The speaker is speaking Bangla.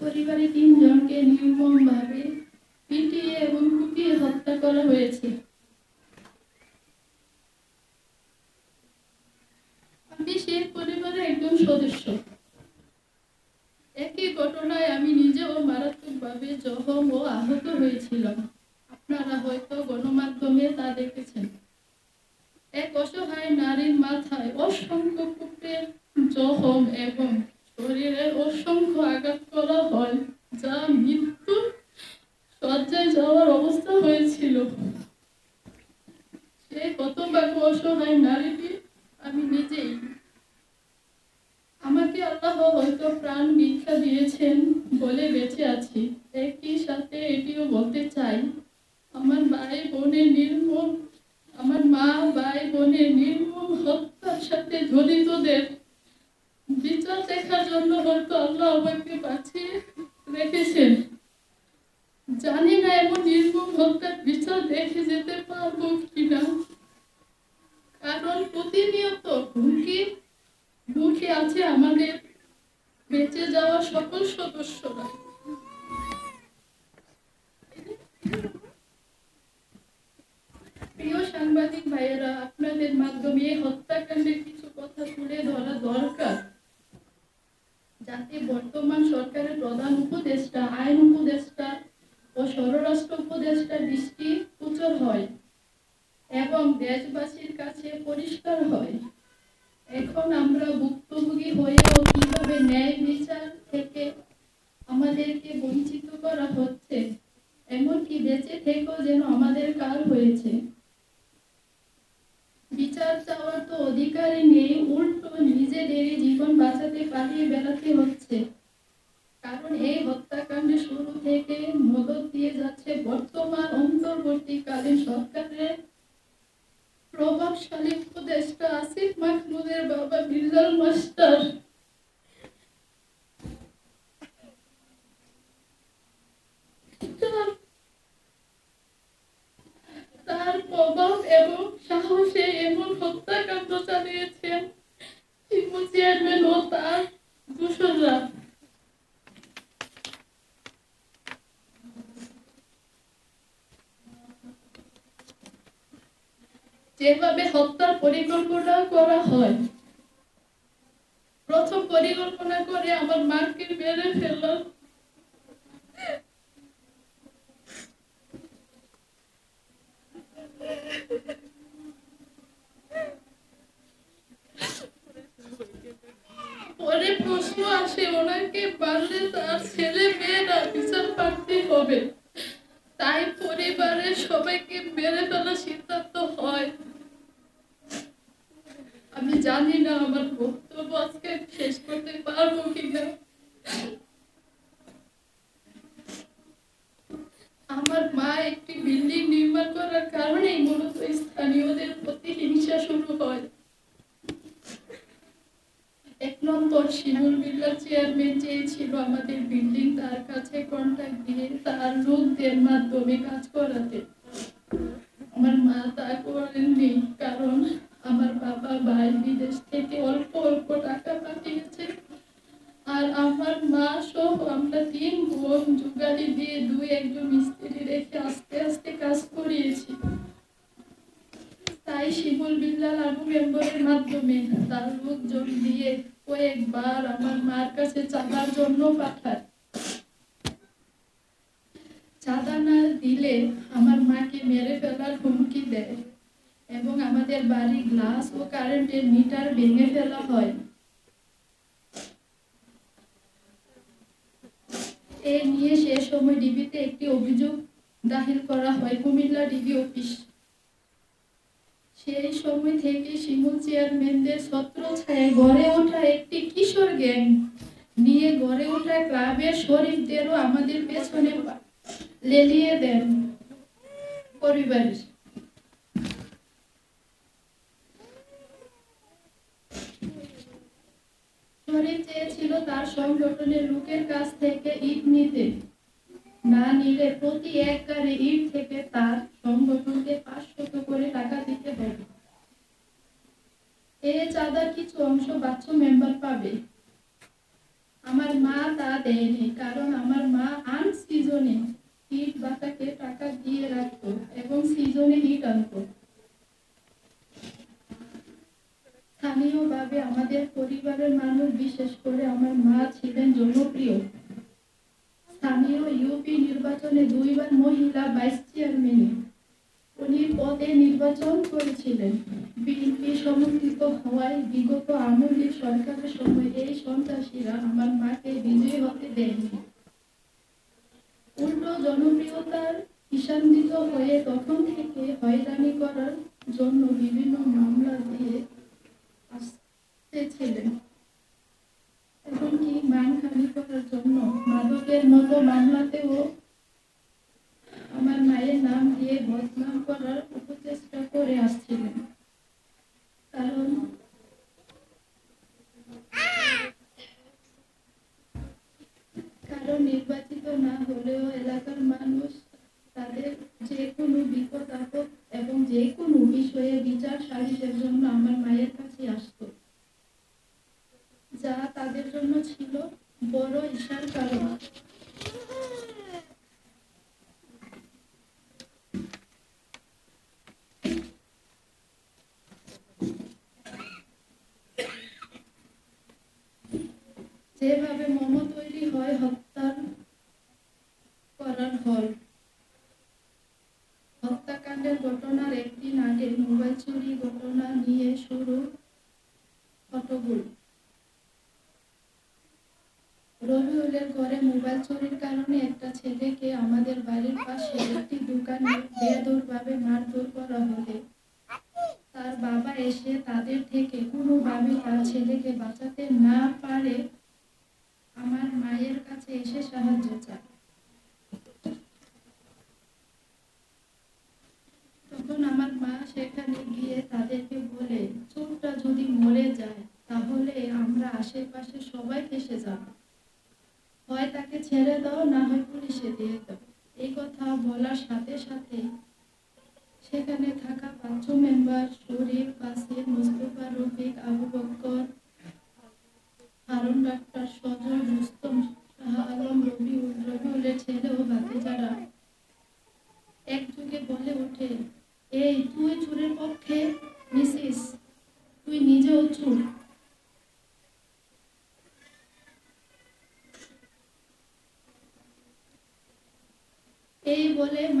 পরিবারে তিনজনকে নির্মমভাবে পিটিয়ে এবং কুপিয়ে হত্যা করা হয়েছে। আমি সেই পরিবারের একজন সদস্য। একই ঘটনায় আমি নিজেও মারাত্মকভাবে জখম ও আহত হয়েছিলাম। আপনারা হয়তো গণমাধ্যমে তা দেখেছেন। এক অসহায় নারীর মাথায় অসংখ্য কূপের জখম এবং শরীরে অসংখ্য আঘাত করা হয়, যা মৃত্যু সজ্জায় যাওয়ার অবস্থা হয়েছিল। সে হতভাগ্য অসহায় নারীটি, আমি নিজেই। আমাকে আল্লাহ হয়তো প্রাণ ভিক্ষা দিয়েছেন বলে বেঁচে আছি। একই সাথে এটিও বলতে চাই, আমার ভাই বোনের নির্মম আমার মা, ভাই বোনের নির্মম হত্যার সাথে জড়িতদের বিচার দেখার জন্য হয়তো আল্লাহ আমাকে বাঁচিয়ে রেখেছেন। জানি না এমন নির্মম হত্যার বিচার দেখে যেতে পারব কিনা। কারণ প্রতিনিয়ত হুমকি মুখে আছে আমাদের বেঁচে যাওয়া সকল সদস্যরা। প্রিয় সাংবাদিক ভাইয়েরা, আপনাদের মাধ্যমে হত্যাকাণ্ডের কিছু কথা তুলে ধরা দরকার। যাতে বর্তমান সরকারের প্রধান উপদেষ্টা, আইন উপদেষ্টা ও স্বরাষ্ট্র উপদেষ্টা দৃষ্টি গোচর হয় এবং দেশবাসীর কাছে পরিষ্কার হয়। এখন আমরা ভুক্তভোগী হয়েও কীভাবে ন্যায় বিচার থেকে আমাদেরকে বঞ্চিত করা হচ্ছে, এমনকি বেঁচে থেকেও যেন আমাদের কাল হয়েছে। বিচার চাওয়ার তো অধিকারই নেই, উল্টো নিজেদেরই জীবন বাঁচাতে বেড়াতে হচ্ছে। কারণ এই হত্যাকাণ্ডের শুরু থেকে মদত দিয়ে যাচ্ছে বর্তমান অন্তর্বর্তীকালীন সরকারের প্রভাবশালী উপদেষ্টা আসিফ মাহমুদের বাবা বিল্লাল মাস্টার। তার প্রভাব এবং সাহসে এমন হত্যাকাণ্ড চালিয়েছেন। চেয়ারম্যান ও তার যেভাবে হত্যার পরিকল্পনা করা হয়। প্রথম পরিকল্পনা করে আমার মাকে মেরে ফেলল। পরে প্রশ্ন আসে, ওনাকে পারলে তার ছেলে মেয়েরা বিচার পাঠতে হবে? তাই পরিবারের সবাইকে মেরে ফেলার সিদ্ধান্ত হয় আমি জানি না আমার আমার মা একটি বিল্ডিং নির্মাণ করার কারণেই মূলত স্থানীয়দের প্রতি হিংসা শুরু হয়। এক নম্বর, শিমুল বিল্লার চেয়ারম্যান চেয়েছিল আমাদের বিল্ডিং তার কাছে কন্ট্যাক্ট দিয়ে তার লোকদের মাধ্যমে কাজ করাতে। আমার মা তা করেননি, কারণ আমার বাবা ভাই বিদেশ থেকে অল্প অল্প টাকা পাঠিয়েছে। আর আমার মা সহ আমরা তিন বোন জুগালি দিয়ে দুই একজন মিস্ত্রি রেখে আস্তে আস্তে কাজ করিয়েছি। তাই শিমুল বিল্লাল আবু মেম্বরের মাধ্যমে তার লোকজন দিয়ে কয়েকবার আমার মার কাছে চাঁদার জন্য পাঠায়। চাঁদা না দিলে আমার মাকে মেরে ফেলার হুমকি দেয়। এবং আমাদের বাড়ি গ্লাস ও কারেন্টের মিটার ভেঙে ফেলা হয়। এ নিয়ে সে সময় ডিবিতে একটি অভিযোগ দাখিল করা হয়, কুমিল্লা ডিবি অফিস। সেই সময় থেকে শিমুল চেয়ারম্যানদের ছত্র ছায় গড়ে ওঠা একটি কিশোর গ্যাং নিয়ে গড়ে ওঠা ক্লাবের শরীফদেরও আমাদের পেছনে লেলিয়ে দেন পরিবারের। শরীফ চেয়েছিল তার সংগঠনের লোকের কাছ থেকে ইট নিতে। না নিলে প্রতি এক গাড়ি ইট থেকে তার সংগঠনকে পাঁচশত করে টাকা দিতে হবে। এ চাঁদার কিছু অংশ বাচ্চু মেম্বার পাবে। আমার মা তা দেয়নি, কারণ আমার মা আন সিজনে হিট বাটাকে টাকা দিয়ে রাখতো এবং সিজনে হিট আনতো। স্থানীয়ভাবে আমাদের পরিবারের মানুষ, বিশেষ করে আমার মা ছিলেন জনপ্রিয়। স্থানীয় ইউপি নির্বাচনে দুইবার মহিলা ভাইস চেয়ারম্যানে উনি পদে নির্বাচন করেছিলেন। বিএনপি সমর্থিত হওয়ায় বিগত আমলি সরকারের সময় এই সন্ত্রাসীরা আমার মাকে বিজয়ী হতে দেয়নি। উল্টো জনপ্রিয়তার ঈশান্বিত হয়ে তখন থেকে হয়রানি করার জন্য বিভিন্ন মামলা দিয়ে আসতেছিলেন এমনকি মানহানি করার জন্য মাদকের মতো মামলাতেও আমার মায়ের নাম দিয়ে বদনাম করার উপচেষ্টা করে আসছিলেন কারণ কারণ নির্বাচিত না হলেও এলাকার মানুষ তাদের যে কোনো বিপদ এবং যে কোনো বিষয়ে বিচার সালিশের জন্য আমার মায়ের কাছে আসতো। যা তাদের জন্য ছিল বড় ঈশার কারণ। যেভাবে মোমো তৈরি হয় রবিউলের ঘরে মোবাইল চুরির কারণে একটা ছেলেকে আমাদের বাড়ির পাশে একটি দোকানে বেদরভাবে মারধর করা হলে তার বাবা এসে তাদের থেকে কোনোভাবে তার ছেলেকে বাঁচাতে না পারে আমার মায়ের কাছে এসে সাহায্য চায় তখন আমার মা সেখানে গিয়ে তাদেরকে বলে চোরটা যদি মরে যায় তাহলে আমরা আশেপাশে সবাই ফেসে যাব। হয় তাকে ছেড়ে দাও, না হয় পুলিশে দিয়ে দাও। এই কথা বলার সাথে সাথে সেখানে থাকা পাঁচ মেম্বার, শরীফ, কাসিম, মুস্তফা, রফিক, আবু বক্কর, হারুন, ডাক্তার সজল, রুস্তম, শাহ আলম, রবিউল, রবিউলের ছেলে ও ভাতিজারা একযোগে বলে ওঠে, এই, তুই চুরের পক্ষে মিসিস তুই নিজেও চুর এই বলে